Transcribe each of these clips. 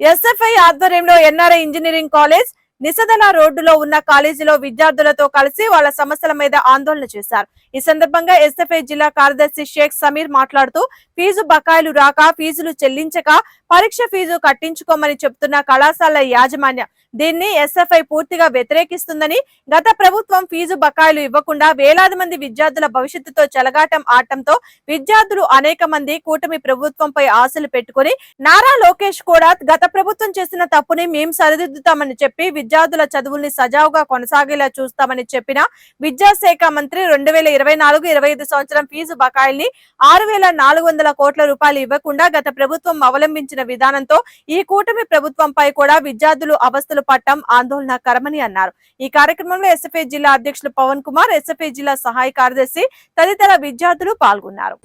SFI ఆధ్వర్యంలో NRI engineering college నిసదన రోడ్డులో ఉన్న కాలేజీలో విద్యార్థులతో కలిసి వాళ్ళ సమస్యల మీద ఆందోళన చేశారు. ఈ సందర్భంగా ఎస్ఎఫ్ఐ జిల్లా కార్యదర్శి షేక్ సమీర్ మాట్లాడుతూ ఫీజు బకాయిలు రాక ఫీజులు చెల్లించక పరీక్ష ఫీజు కట్టించుకోమని చెప్తున్న కళాశాల యాజమాన్యం దీన్ని ఎస్ఎఫ్ఐ పూర్తిగా వ్యతిరేకిస్తుందని గత ప్రభుత్వం ఫీజు బకాయిలు ఇవ్వకుండా వేలాది మంది విద్యార్థుల భవిష్యత్తుతో చెలగాటం ఆడటంతో విద్యార్థులు అనేక మంది కూటమి ప్రభుత్వంపై ఆశలు పెట్టుకుని నారా లోకేష్ కూడా గత ప్రభుత్వం చేసిన తప్పుని మేం సరిదిద్దుతామని చెప్పి విద్యార్థుల చదువుల్ని సజావుగా కొనసాగేలా చూస్తామని చెప్పిన విద్యాశాఖ మంత్రి రెండు వేల ఇరవై నాలుగు ఇరవై ఐదు సంవత్సరం ఫీజు బకాయిల్ని ఆరు వేల నాలుగు వందల కోట్ల రూపాయలు ఇవ్వకుండా గత ప్రభుత్వం అవలంబించిన విధానంతో ఈ కూటమి ప్రభుత్వంపై కూడా విద్యార్థులు అవస్థలు పట్టం ఆందోళనకరమని అన్నారు. ఈ కార్యక్రమంలో ఎస్ఎఫ్ఐ జిల్లా అధ్యక్షులు పవన్ కుమార్ ఎస్ఎఫ్ఐ జిల్లా సహాయ కార్యదర్శి తదితర విద్యార్థులు పాల్గొన్నారు.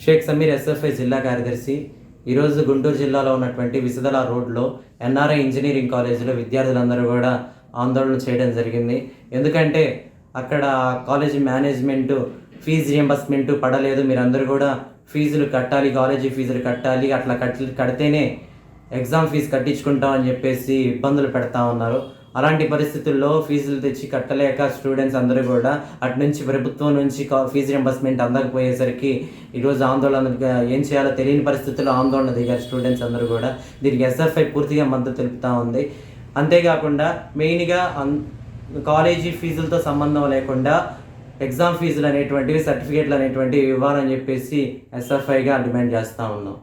షేక్ సమీర్ ఎస్ఎఫ్ఐ జిల్లా కార్యదర్శి ఈరోజు గుంటూరు జిల్లాలో ఉన్నటువంటి విసదల రోడ్లో ఎన్ఆర్ఐ ఇంజనీరింగ్ కాలేజీలో విద్యార్థులందరూ కూడా ఆందోళన చేయడం జరిగింది. ఎందుకంటే అక్కడ కాలేజీ మేనేజ్మెంటు ఫీజు రియంబర్స్మెంట్ పడలేదు. మీరందరూ కూడా ఫీజులు కట్టాలి కాలేజీ ఫీజులు కట్టాలి అట్లా కట్ కడితేనే ఎగ్జామ్ ఫీజు కట్టించుకుంటాం అని చెప్పేసి ఇబ్బందులు పెడతా ఉన్నారు. అలాంటి పరిస్థితుల్లో ఫీజులు తెచ్చి కట్టలేక స్టూడెంట్స్ అందరూ కూడా అటు నుంచి ప్రభుత్వం నుంచి కా- ఫీజు రింబర్స్మెంట్ అందకపోయేసరికి ఈరోజు ఆందోళన ఏం చేయాలో తెలియని పరిస్థితుల్లో ఆందోళన దిగారు స్టూడెంట్స్ అందరూ కూడా. దీనికి ఎస్ఎఫ్ఐ పూర్తిగా మద్దతు తెలుపుతూ ఉంది. అంతేకాకుండా మెయిన్గా అన్ కాలేజీ ఫీజులతో సంబంధం లేకుండా ఎగ్జామ్ ఫీజులు అనేటువంటివి సర్టిఫికేట్లు అనేటువంటివి ఇవ్వాలని చెప్పేసి ఎస్ఎఫ్ఐగా డిమాండ్ చేస్తూ ఉన్నాం.